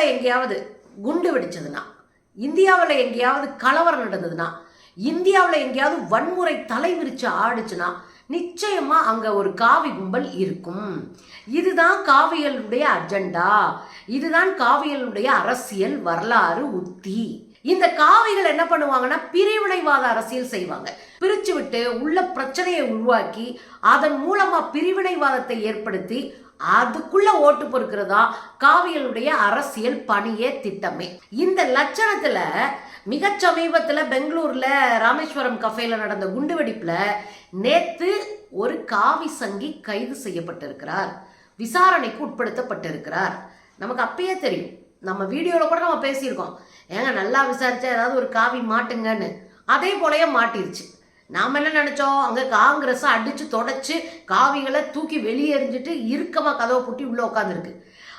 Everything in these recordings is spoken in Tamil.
இந்தியாவில் எங்கேயாவது குண்டு வெடிச்சதுன்னா இந்தியாவில் எங்கேயாவது கலவரம் நடந்ததுன்னா இந்தியாவில் எங்கேயாவது வன்முறை தலை விரிச்சு ஆடுச்சுன்னா நிச்சயமாக அங்கே ஒரு காவி கும்பல் இருக்கும். இதுதான் காவியலுடைய அஜெண்டா. இதுதான் காவியலுடைய அரசியல் வரலாறு உத்தி. இந்த காவிகள் என்ன பண்ணுவாங்கன்னா பிரிவினைவாத அரசியல் செய்வாங்க. பிரிச்சு விட்டு உள்ள பிரச்சனையை உருவாக்கி அதன் மூலமா பிரிவினைவாதத்தை ஏற்படுத்தி அதுக்குள்ள ஓட்டு பொறுக்கிறதா காவியலுடைய அரசியல் பணியே திட்டமே. இந்த லட்சணத்துல மிக சமீபத்துல பெங்களூர்ல ராமேஸ்வரம் கஃபேல நடந்த குண்டுவெடிப்புல நேத்து ஒரு காவி சங்கி கைது செய்யப்பட்டிருக்கிறார். விசாரணைக்கு உட்படுத்தப்பட்டிருக்கிறார். நமக்கு அப்பயே தெரியும். நம்ம வீடியோல கூட நம்ம பேசியிருக்கோம். ஏங்க நல்லா விசாரிச்சா ஏதாவது ஒரு காவி மாட்டுங்கன்னு. அதே போலயே மாட்டிருச்சு. நாம என்ன நினைச்சோம்? அங்கே காங்கிரஸை அடிச்சு தொடச்சு காவிகளை தூக்கி வெளியே எறிஞ்சிட்டு இறுக்கமா கதவை பூட்டி உள்ள உட்காந்துருக்கு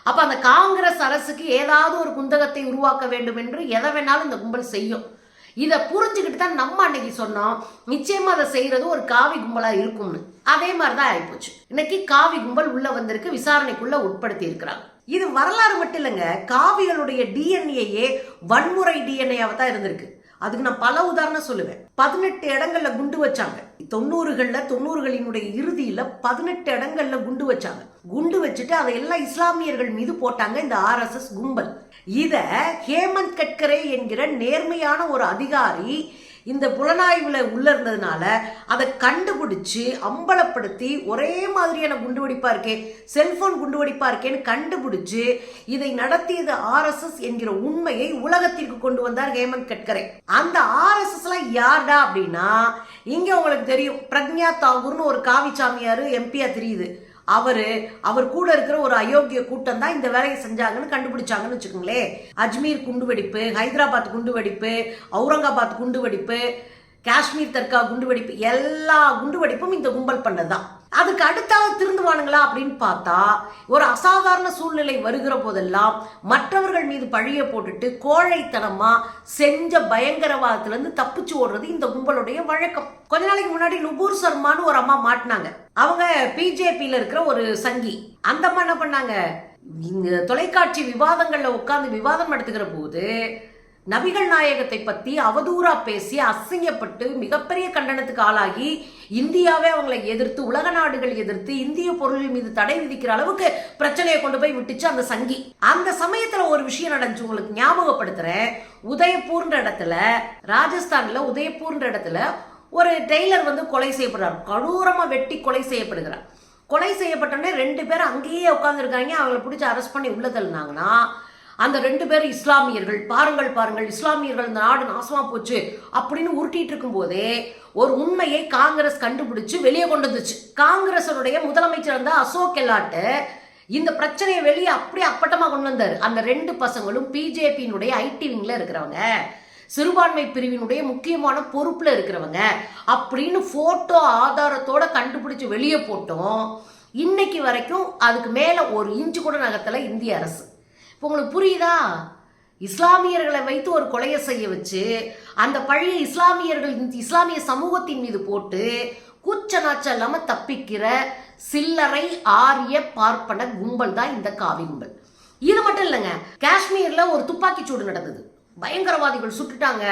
அப்ப அந்த காங்கிரஸ் அரசுக்கு ஏதாவது ஒரு குந்தகத்தை உருவாக்க வேண்டும் என்று எதை வேணாலும் இந்த கும்பல் செய்யும். இதை புரிஞ்சுக்கிட்டு தான் நம்ம அன்னைக்கு சொன்னோம் நிச்சயமா அதை செய்யறது ஒரு காவி கும்பலா இருக்கும்னு. அதே மாதிரி தான் ஆகிப்போச்சு இன்னைக்கு காவி கும்பல் உள்ள வந்திருக்கு விசாரணைக்குள்ள உட்படுத்தி இருக்கிறாங்க இது வரலாறு மட்டும் இல்லைங்க. காவிகளுடைய டிஎன்ஏயே வன்முறை டிஎன்ஏவாக தான் இருந்திருக்கு. அதுக்கு நான் பல உதாரணம் சொல்லுவேன். பதினெட்டு இடங்கள்ல குண்டு வச்சாங்க. தொண்ணூறுகள்ல தொண்ணூறுகளினுடைய இறுதியில பதினெட்டு இடங்கள்ல குண்டு வச்சாங்க. குண்டு வச்சுட்டு அதை எல்லாம் இஸ்லாமியர்கள் மீது போட்டாங்க இந்த ஆர்எஸ்எஸ் கும்பல். இத ஹேமந்த் கட்கரே என்கிற நேர்மையான ஒரு அதிகாரி இந்த புலனாய்வில் உள்ள இருந்ததுனால அதை கண்டுபிடிச்சி அம்பலப்படுத்தி ஒரே மாதிரியான குண்டுவெடிப்பா இருக்கே செல்போன் குண்டுவெடிப்பா இருக்கேன்னு கண்டுபிடிச்சு இதை நடத்தியது ஆர்எஸ்எஸ் என்கிற உண்மையை உலகத்திற்கு கொண்டு வந்தார் ஹேமந்த் கட்கரே. அந்த ஆர்எஸ்எஸ்லாம் யார்டா அப்படின்னா இங்கே உங்களுக்கு தெரியும் பிரக்ஞா தாகூர்னு ஒரு காவிச்சாமியார் எம்பியா தெரியுது. அவர் அவர் கூட இருக்கிற ஒரு அயோக்கிய கூட்டம் தான் இந்த வேலையை செஞ்சாங்கன்னு கண்டுபிடிச்சாங்கன்னு வச்சுக்கோங்களேன். அஜ்மீர் குண்டுவெடிப்பு ஹைதராபாத் குண்டுவெடிப்பு அவுரங்காபாத் குண்டுவெடிப்பு காஷ்மீர் தர்கா குண்டுவெடிப்பு எல்லா குண்டுவெடிப்பும் இந்த கும்பல் பண்ணதுதான். அதுக்கு அடுத்தாவது திருந்துவானுங்களா அப்படின்னு பார்த்தா ஒரு அசாதாரண சூழ்நிலை வருகிற போதெல்லாம் மற்றவர்கள் மீது பழிய போட்டுட்டு கோழைத்தனமா செஞ்ச பயங்கரவாதத்திலிருந்து தப்பிச்சு ஓடுறது இந்த கும்பலுடைய வழக்கம். கொஞ்ச நாளைக்கு முன்னாடி லுபூர் சர்மான்னு ஒரு அம்மா மாட்டினாங்க. அவங்க பிஜேபியில இருக்கிற ஒரு சங்கி. அந்த அம்மா என்ன பண்ணாங்க? இங்க தொலைக்காட்சி விவாதங்களில் உட்காந்து விவாதம் நடத்துகிற போது நபிகள் நாயகத்தை பற்றி அவதூறா பேசி அசிங்கப்பட்டு மிகப்பெரிய கண்டனத்துக்கு ஆளாகி இந்தியாவே அவங்களை எதிர்த்து உலக நாடுகள் எதிர்த்து இந்திய பொருள் மீது தடை விதிக்கிற அளவுக்கு பிரச்சனையை கொண்டு போய் விட்டுச்சு அந்த சங்கி. அந்த சமயத்துல ஒரு விஷயம் நடந்துச்சு உங்களுக்கு ஞாபகப்படுத்துறேன். உதயபூர்ன்ற இடத்துல ராஜஸ்தான்ல உதயபூர்ன்ற இடத்துல ஒரு டெய்லர் வந்து கொலை செய்யப்படுறார். கடூரமாக வெட்டி கொலை செய்யப்படுகிறார். கொலை செய்யப்பட்டோடனே ரெண்டு பேரும் அங்கேயே உட்காந்துருக்காங்க அவங்கள பிடிச்சி அரெஸ்ட் பண்ணி உள்ள தள்ளினாங்கன்னா அந்த ரெண்டு பேரும் இஸ்லாமியர்கள். பாருங்கள் பாருங்கள் இஸ்லாமியர்கள் இந்த நாடு நாசமா போச்சு அப்படின்னு உருட்டிட்டு இருக்கும் போதே ஒரு உண்மையை காங்கிரஸ் கண்டுபிடிச்சு வெளியே கொண்டு வந்துச்சு. காங்கிரசனுடைய முதலமைச்சர் இருந்த அசோக் கெலாட்டு இந்த பிரச்சனையை வெளியே அப்படியே அப்பட்டமா கொண்டு வந்தார். அந்த ரெண்டு பசங்களும் பிஜேபியினுடைய ஐடி விங்ல இருக்கிறவங்க சிறுபான்மை பிரிவினுடைய முக்கியமான பொறுப்புல இருக்கிறவங்க அப்படின்னு போட்டோ ஆதாரத்தோட கண்டுபிடிச்சு வெளியே போட்டோம். இன்னைக்கு வரைக்கும் அதுக்கு மேல ஒரு இன்ச்சு கூட நகர்த்தல இந்திய அரசு. இப்போ உங்களுக்கு புரியுதா? இஸ்லாமியர்களை வைத்து ஒரு கொலையை செய்ய வச்சு அந்த பழைய இஸ்லாமியர்கள் இஸ்லாமிய சமூகத்தின் மீது போட்டு கூச்ச நாச்சம் இல்லாமல் தப்பிக்கிற சில்லறை ஆரிய பார்ப்பன கும்பல் தான் இந்த காவி கும்பல். இது மட்டும் இல்லைங்க காஷ்மீர்ல ஒரு துப்பாக்கி சூடு நடந்தது. பயங்கரவாதிகள் சுட்டுட்டாங்க.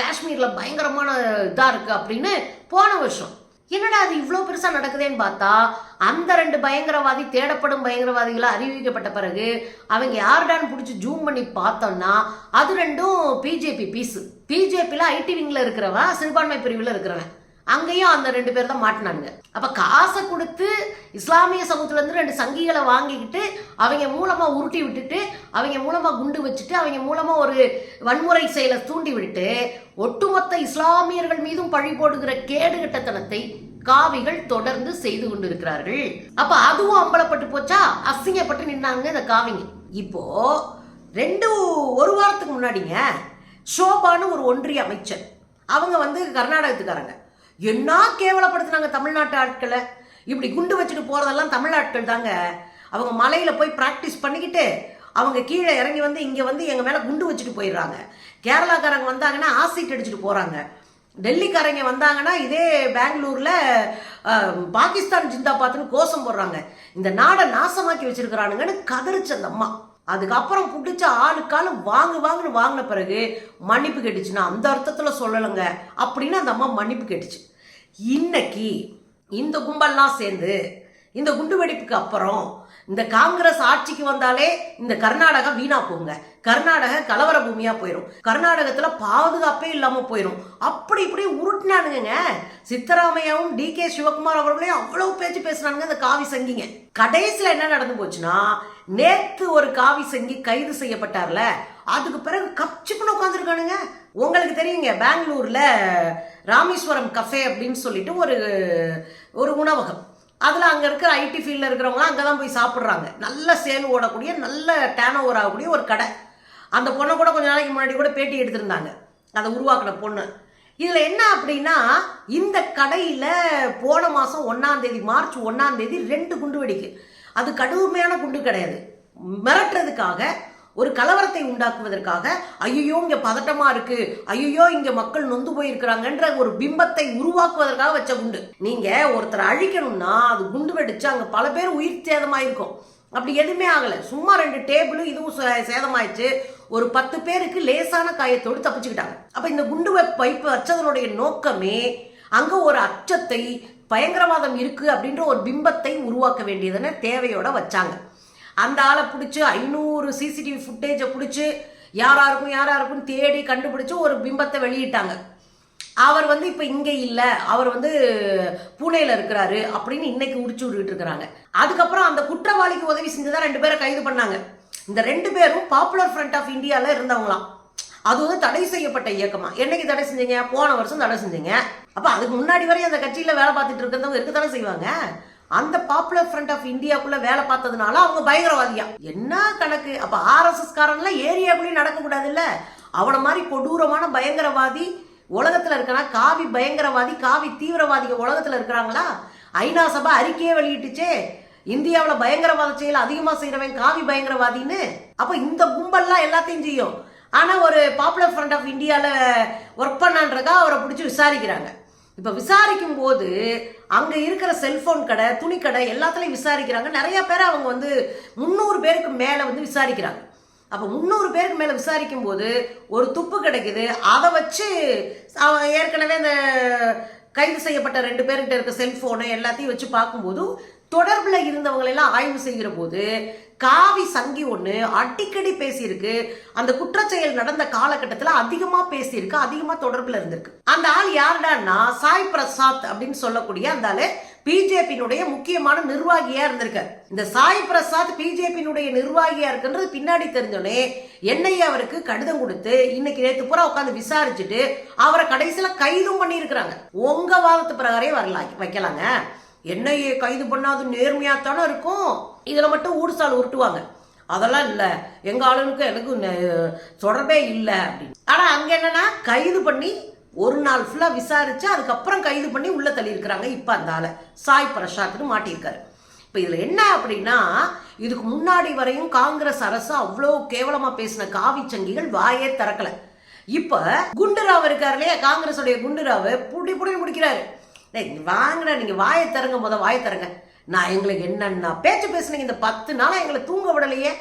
காஷ்மீர்ல பயங்கரமான இதாக இருக்கு அப்படின்னு போன வருஷம். என்னடா அது இவ்வளோ பெருசாக நடக்குதேன்னு பார்த்தா அந்த ரெண்டு பயங்கரவாதி தேடப்படும் பயங்கரவாதிகளாக அறிவிக்கப்பட்ட பிறகு அவங்க யாருடான்னு பிடிச்சி ஜூம் பண்ணி பார்த்தோம்னா அது ரெண்டும் பிஜேபி பீஸு பிஜேபியில் ஐடி விங்கில் இருக்கிறவன் சிறுபான்மை பிரிவில் இருக்கிறவன். அங்கேயும் அந்த ரெண்டு பேர் தான் மாட்டினானுங்க. அப்போ காசை கொடுத்து இஸ்லாமிய சமூகத்துலேருந்து ரெண்டு சங்கிகளை வாங்கிக்கிட்டு அவங்க மூலமாக உருட்டி விட்டுட்டு அவங்க மூலமாக குண்டு வச்சுட்டு அவங்க மூலமாக ஒரு வன்முறை செயலை தூண்டி விட்டு ஒட்டுமொத்த இஸ்லாமியர்கள் மீதும் பழி போடுகிற கேடுகட்டத்தனத்தை காவிகள் தொடர்ந்து செய்து கொண்டிருக்கிறார்கள். அப்ப அதுவும் அம்பலப்பட்டு போச்சா? அசிங்கப்பட்டு நின்னாங்க இந்த காவிங்க. இப்போ ரெண்டு ஒரு வாரத்துக்கு முன்னாடிங்க ஷோபான்னு ஒரு ஒன்றிய அமைச்சர். அவங்க வந்து கர்நாடகத்துக்காரங்க. என்ன கேவலப்படுத்தினாங்க தமிழ்நாட்டு ஆட்களை? இப்படி குண்டு வச்சுட்டு போகிறதெல்லாம் தமிழ் ஆட்கள் தாங்க. அவங்க மலையில் போய் ப்ராக்டிஸ் பண்ணிக்கிட்டு அவங்க கீழே இறங்கி வந்து இங்கே வந்து எங்கள் மேலே குண்டு வச்சுட்டு போயிடுறாங்க. கேரளாக்காரங்க வந்தாங்கன்னா ஆசிட் அடிச்சுட்டு போகிறாங்க டெல்லிக்காரங்க வந்தாங்கன்னா இதே பெங்களூரில் பாகிஸ்தான் பாகிஸ்தான் ஜிந்தாபாத்னு கோஷம் போடுறாங்க. இந்த நாடை நாசமாக்கி வச்சிருக்கிறானுங்கன்னு கதறிச்சு அந்த அம்மா. அதுக்கப்புறம் பிடிச்ச ஆளுக்காலு வாங்கு வாங்குன்னு வாங்கின பிறகு மன்னிப்பு கேட்டுச்சுன்னா அந்த அர்த்தத்தில் சொல்லலைங்க அப்படின்னு அந்த அம்மா மன்னிப்பு கேட்டுச்சு. இன்னைக்கு இந்த கும்பல்லாம் சேர்ந்து இந்த குண்டு வெடிப்புக்கு அப்புறம் இந்த காங்கிரஸ் ஆட்சிக்கு வந்தாலே இந்த கர்நாடகா வீணா போங்க கர்நாடக கலவர பூமியா போயிடும் கர்நாடகத்துல பாதுகாப்பே இல்லாம போயிடும் அப்படி இப்படி உருட்டினானுங்க சித்தராமையாவும் டி கே சிவகுமார் அவர்களையும் அவ்வளவு பேச்சு பேசுனானுங்க இந்த காவி சங்கிங்க. கடைசியில என்ன நடந்து போச்சுன்னா நேத்து ஒரு காவி சங்கி கைது செய்யப்பட்டார்ல. அதுக்கு பிறகு கப்சிப்புன்னு உட்காந்துருக்கானுங்க உங்களுக்கு தெரியுங்க பெங்களூர்ல ராமேஸ்வரம் கஃபே அப்படின்னு சொல்லிட்டு ஒரு ஒரு உணவகம். அதில் அங்கே இருக்கிற ஐடி ஃபீல்டில் இருக்கிறவங்களாம் அங்கே தான் போய் சாப்பிட்றாங்க. நல்ல சேல் ஓடக்கூடிய நல்ல டேன் ஓவர் ஆகக்கூடிய ஒரு கடை. அந்த பொண்ணை கூட கொஞ்ச நாளைக்கு முன்னாடி கூட பேட்டி எடுத்திருந்தாங்க. அதை உருவாக்கின பொண்ணு. இதில் என்ன அப்படின்னா இந்த கடையில் போன மாதம் ஒன்றாந்தேதி மார்ச் ஒன்றாந்தேதி ரெண்டு குண்டு வெடிக்கு. அது கடுமையான குண்டு கிடையாது. மிரட்டுறதுக்காக ஒரு கலவரத்தை உண்டாக்குவதற்காக ஐயோ இங்க பதட்டமா இருக்கு. ஐயோ இங்க மக்கள் நொந்து போயிருக்கிறாங்கன்ற ஒரு பிம்பத்தை உருவாக்குவதற்காக வச்ச குண்டு. நீங்க ஒருத்தரை அழிக்கணும்னா அது குண்டு வெடிச்சு அங்க பல பேர் உயிர் சேதமாயிருக்கும். அப்படி எதுவுமே ஆகல. சும்மா ரெண்டு டேபிளும் இதுவும் சே- சேதமாயிடுச்சு. ஒரு பத்து பேருக்கு லேசான காயத்தோடு தப்பிச்சுக்கிட்டாங்க. அப்ப இந்த குண்டு பைப்பு வச்சதனுடைய நோக்கமே அங்க ஒரு அச்சத்தை பயங்கரவாதம் இருக்கு அப்படின்ற ஒரு பிம்பத்தை உருவாக்க வேண்டியதுன்னு தேவையோட வச்சாங்க. அந்த ஆளை பிடிச்சி ஐநூறு சிசிடிவி ஃபுட்டேஜை பிடிச்சி யாராருக்கும் யாராருக்கும் தேடி கண்டுபிடிச்சி ஒரு பிம்பத்தை வெளியிட்டாங்க. அவர் வந்து இப்போ இங்கே இல்லை. அவர் வந்து பூனேயில் இருக்கிறாரு அப்படின்னு இன்னைக்கு உடிச்சு விட்டுட்டு இருக்கிறாங்க. அதுக்கப்புறம் அந்த குற்றவாளிக்கு உதவி செஞ்சுதான் ரெண்டு பேரை கைது பண்ணாங்க. இந்த ரெண்டு பேரும் பாப்புலர் ஃப்ரண்ட் ஆஃப் இந்தியாவில் இருந்தவங்களாம். அது வந்து தடை செய்யப்பட்ட இயக்கமா? என்னைக்கு தடை செஞ்சீங்க? போன வருஷம் தடை செஞ்சீங்க. அப்போ அதுக்கு முன்னாடி வரையும் அந்த கட்சியில் வேலை பார்த்துட்டு இருக்கிறவங்க இருக்க தானே செய்வாங்க? அந்த பாப்புலர் ஃப்ரண்ட் ஆஃப் இந்தியாக்குள்ள வேலை பார்த்ததுனால அவங்க பயங்கரவாதியா? என்ன கணக்கு? அப்ப ஆர்எஸ்எஸ் காரன்லாம் ஏரியாக்குள்ளேயும் நடக்க கூடாதுல்ல அவனை மாதிரி கொடூரமான பயங்கரவாதி உலகத்துல இருக்கனா? காவி பயங்கரவாதி காவி தீவிரவாதிக உலகத்துல இருக்கிறாங்களா? ஐநா சபை அறிக்கையே வெளியிட்டுச்சே. இந்தியாவில் பயங்கரவாத செயல் அதிகமாக செய்கிறவன் காவி பயங்கரவாதின்னு. அப்போ இந்த கும்பல்லாம் எல்லாத்தையும் செய்யும். ஆனால் ஒரு பாப்புலர் ஃப்ரண்ட் ஆஃப் இந்தியாவில் ஒர்க் பண்ணான்றதா அவரை பிடிச்சி விசாரிக்கிறாங்க. இப்போ விசாரிக்கும் போது அங்கே இருக்கிற செல்போன் கடை துணி கடை விசாரிக்கிறாங்க. நிறைய பேர் அவங்க வந்து முந்நூறு பேருக்கு மேலே வந்து விசாரிக்கிறாங்க. அப்போ முந்நூறு பேருக்கு மேலே விசாரிக்கும் போது ஒரு துப்பு கிடைக்குது. அதை வச்சு ஏற்கனவே இந்த கைது செய்யப்பட்ட ரெண்டு பேர்கிட்ட இருக்க செல்ஃபோனு எல்லாத்தையும் வச்சு பார்க்கும்போது தொடர்பில் இருந்தவங்களெல்லாம் ஆய்வு செய்கிற போது காவி சங்கி ஒன்று அடிக்கடி பேசியிருக்கு. அந்த குற்றச்செயல் நடந்த காலகட்டத்தில் அதிகமாக பேசியிருக்கு அதிகமாக தொடர்பில் இருந்திருக்கு. அந்த ஆள் யாருடான்னா சாய் பிரசாத் அப்படின்னு சொல்லக்கூடிய அந்த ஆள் பிஜேபியினுடைய முக்கியமான நிர்வாகியா இருந்திருக்கார். இந்த சாய் பிரசாத் பிஜேபியினுடைய நிர்வாகியா இருக்குன்றது பின்னாடி தெரிஞ்சோடனே என்ஐஏ அவருக்கு கடிதம் கொடுத்து இன்னைக்கு நேற்று பூரா உட்காந்து விசாரிச்சுட்டு அவரை கடைசியில் கைதும் பண்ணியிருக்கிறாங்க. உங்க வாதத்து பிரகாரே வரலாம் வைக்கலாங்க. என்ஐஏ கைது பண்ணாது நேர்மையா தானே இருக்கும். இதில் மட்டும் ஊடுசால் உருட்டுவாங்க. அதெல்லாம் இல்லை. எங்கள் ஆளுனுக்கும் எனக்கு தொடர்பே இல்லை அப்படின்னு. ஆனால் அங்கே என்னென்னா கைது பண்ணி ஒரு நாள் ஃபுல்லாக விசாரித்து அதுக்கப்புறம் கைது பண்ணி உள்ளே தள்ளி இருக்கிறாங்க அந்த ஆளை. சாய் பிரசாத்னு மாட்டியிருக்காரு. இப்போ இதில் என்ன அப்படின்னா இதுக்கு முன்னாடி வரையும் காங்கிரஸ் அரசு அவ்வளோ கேவலமாக பேசின காவி சங்கிகள் வாயே திறக்கலை. இப்போ குண்டுராவ் இருக்காரு இல்லையா? காங்கிரஸுடைய குண்டுராவை புடி புடி முடிக்கிறாரு. டேய், நீங்கள் வாயை திறங்க முத வாயை திறங்க. நான் எங்களுக்கு என்னென்ன பேச்சு பேசுனீங்க இந்த பத்து நாளாக எங்களை தூங்க விடலையே.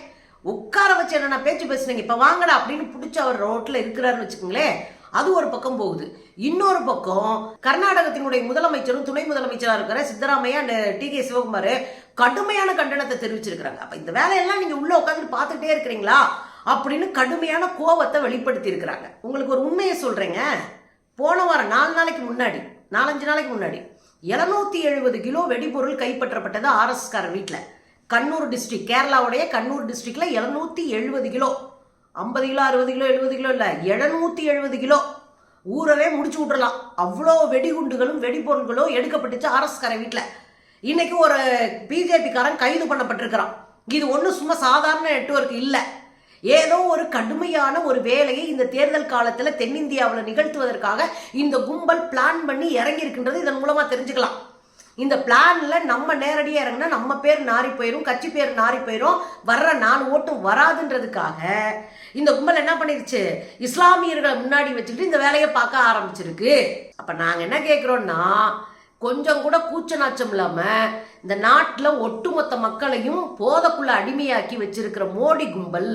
உட்கார வச்சு என்னென்ன பேச்சு பேசுனீங்க. இப்போ வாங்கடா அப்படின்னு பிடிச்ச அவர் ரோட்டில் இருக்கிறாருன்னு வச்சுக்கோங்களேன். அது ஒரு பக்கம் போகுது. இன்னொரு பக்கம் கர்நாடகத்தினுடைய முதலமைச்சரும் துணை முதலமைச்சராக இருக்கிற சித்தராமையா டி கே சிவகுமார் கடுமையான கண்டனத்தை தெரிவிச்சிருக்கிறாங்க. அப்போ இந்த வேலையெல்லாம் நீங்கள் உள்ளே உட்காந்துட்டு பார்த்துட்டே இருக்கிறீங்களா? அப்படின்னு கடுமையான கோவத்தை வெளிப்படுத்தி இருக்கிறாங்க உங்களுக்கு ஒரு உண்மையை சொல்கிறேங்க போன வாரம் நாலு நாளைக்கு முன்னாடி நாலஞ்சு நாளைக்கு முன்னாடி எழுநூத்தி எழுபது கிலோ வெடிபொருள் கைப்பற்றப்பட்டது ஆர்எஸ்கார வீட்டில் கண்ணூர் டிஸ்ட்ரிக்ட் கேரளாவுடைய கண்ணூர் டிஸ்ட்ரிக்ட்ல எழுநூற்றி எழுபது கிலோ. ஐம்பது கிலோ அறுபது கிலோ எழுபது கிலோ இல்லை எழுநூத்தி எழுபது கிலோ. ஊரவே முடிச்சு விட்றலாம் அவ்வளோ வெடிகுண்டுகளும் வெடிபொருள்களும் எடுக்கப்பட்டுச்சு ஆர்எஸ்கார வீட்டில் இன்னைக்கு ஒரு பிஜேபிக்காரன் கைது பண்ணப்பட்டிருக்கிறான். இது ஒன்றும் சும்மா சாதாரண நெட்வொர்க் இல்லை. ஏதோ ஒரு கடுமையான ஒரு வேலையை இந்த தேர்தல் காலத்தில் தென்னிந்தியாவில் நிகழ்த்துவதற்காக இந்த கும்பல் பிளான் பண்ணி இறங்கி இருக்கின்றது இதன் மூலமா தெரிஞ்சுக்கலாம். இந்த பிளான்ல நம்ம நேரடியாக இறங்கினா நம்ம பேர் நாரி போயிடும் கட்சி பேர் நாரி போயிடும் வர்ற நாலு ஓட்டும் வராதுன்றதுக்காக இந்த கும்பல் என்ன பண்ணிருச்சு? இஸ்லாமியர்களை முன்னாடி வச்சுக்கிட்டு இந்த வேலையை பார்க்க ஆரம்பிச்சிருக்கு. அப்ப நாங்க என்ன கேட்குறோன்னா கொஞ்சம் கூட கூச்ச இல்லாமல் இந்த நாட்டில் ஒட்டுமொத்த மக்களையும் போதைக்குள்ள அடிமையாக்கி வச்சிருக்கிற மோடி கும்பல்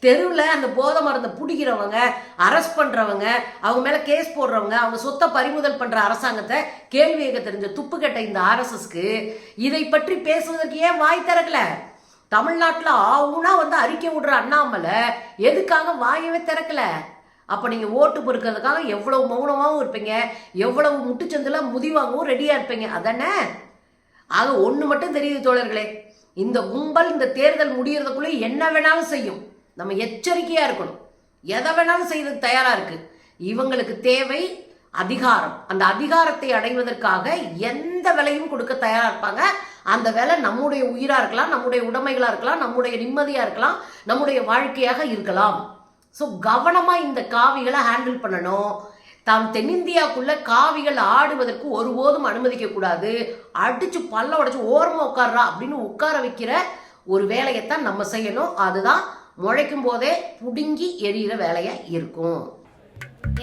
தெருவில் அந்த போதை மருந்தை பிடிக்கிறவங்க அரெஸ்ட் பண்ணுறவங்க அவங்க மேலே கேஸ் போடுறவங்க அவங்க சொத்தை பறிமுதல் பண்ணுற அரசாங்கத்தை கேள்வி கேட்க தெரிஞ்ச துப்பு கெட்ட இந்த ஆர்எஸ்எஸ்க்கு இதை பற்றி பேசுவதற்கு ஏன் வாய் திறக்கல? தமிழ்நாட்டில் ஆவுனா வந்து அறிக்கை விடுற அண்ணாமலை எதுக்காக வாயவே திறக்கல? அப்போ நீங்கள் ஓட்டு பொறுக்கிறதுக்காக எவ்வளவு மௌனமாகவும் இருப்பீங்க எவ்வளவு முட்டுச்சந்தில் முதிவாகவும் ரெடியாக இருப்பீங்க. அதானே ஆக ஒன்று மட்டும் தெரியுது தோழர்களே. இந்த கும்பல் இந்த தேர்தல் முடிகிறதுக்குள்ளே என்ன வேணாலும் செய்யும். நம்ம எச்சரிக்கையாக இருக்கணும். எதை வேணாலும் செய்யறதுக்கு தயாராக இருக்குது இவங்களுக்கு தேவை அதிகாரம். அந்த அதிகாரத்தை அடைவதற்காக எந்த விலையும் கொடுக்க தயாராக இருப்பாங்க. அந்த வேலை நம்முடைய உயிராக இருக்கலாம் நம்முடைய உடைமைகளாக இருக்கலாம் நம்முடைய நிம்மதியாக இருக்கலாம் நம்முடைய வாழ்க்கையாக இருக்கலாம். ஸோ கவனமா இந்த காவிகளை ஹேண்டில் பண்ணணும். தாம் தென்னிந்தியாக்குள்ள காவிகள் ஆடுவதற்கு ஒருபோதும் அனுமதிக்க கூடாது. அடிச்சு பல்ல உடைச்சு ஓரமா உட்கார்றா அப்படின்னு உட்கார வைக்கிற ஒரு வேலையைத்தான் நம்ம செய்யணும். அதுதான் முளைக்கும் போதே புடுங்கி எரியிற வேலையா இருக்கும்.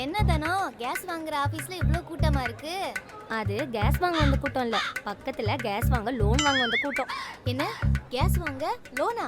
என்ன தானோ கேஸ் வாங்குற ஆபீஸ்ல இவ்ளோ கூட்டமா இருக்கு? அது கேஸ் வாங்க வந்த கூட்டம் இல்ல பக்கத்துல கேஸ் வாங்க லோன் வாங்க வந்த கூட்டம். என்ன? கேஸ் வாங்க லோனா